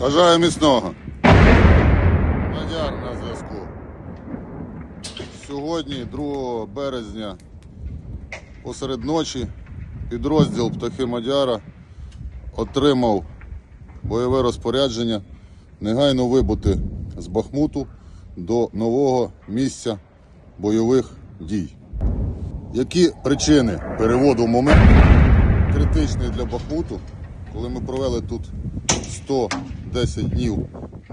Бажаю міцного. Мадяр на зв'язку. Сьогодні, 2 березня, посеред ночі, підрозділ Птахи Мадяра отримав бойове розпорядження негайно вибути з Бахмуту до нового місця бойових дій. Які причини переводу в момент критичний для Бахмуту, коли ми провели тут 110 днів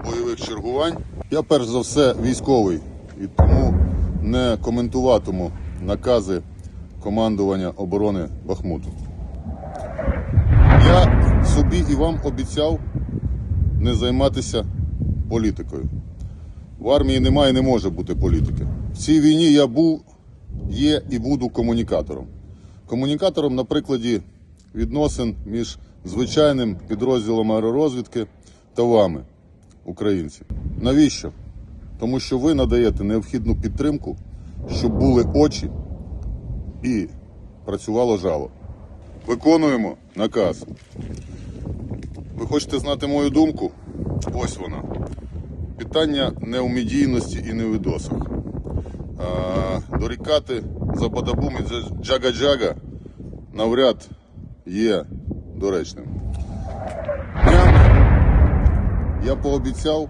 бойових чергувань? Я перш за все військовий і тому не коментуватиму накази командування оборони Бахмуту. Я собі і вам обіцяв не займатися політикою. В армії немає і не може бути політики. В цій війні я був, є і буду комунікатором. Комунікатором на прикладі відносин між звичайним підрозділом аеророзвідки та вами, українці. Навіщо? Тому що ви надаєте необхідну підтримку, щоб були очі і працювало жало. Виконуємо наказ. Ви хочете знати мою думку? Ось вона. Питання не у медійності і не у відосах. А, дорікати за бадабум і джага-джага навряд є доречним. Я пообіцяв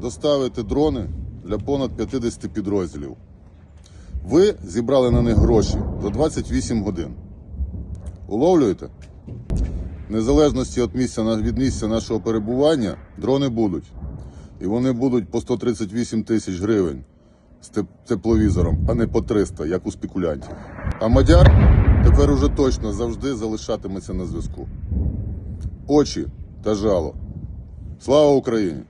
доставити дрони для понад 50 підрозділів. Ви зібрали на них гроші за 28 годин. Уловлюєте? Незалежності від місця, від місця нашого перебування, дрони будуть. І вони будуть по 138 тисяч гривень з тепловізором, а не по 300, як у спекулянтів. А мадяр тепер уже точно завжди залишатиметься на зв'язку. Очі та жало. Слава Україні!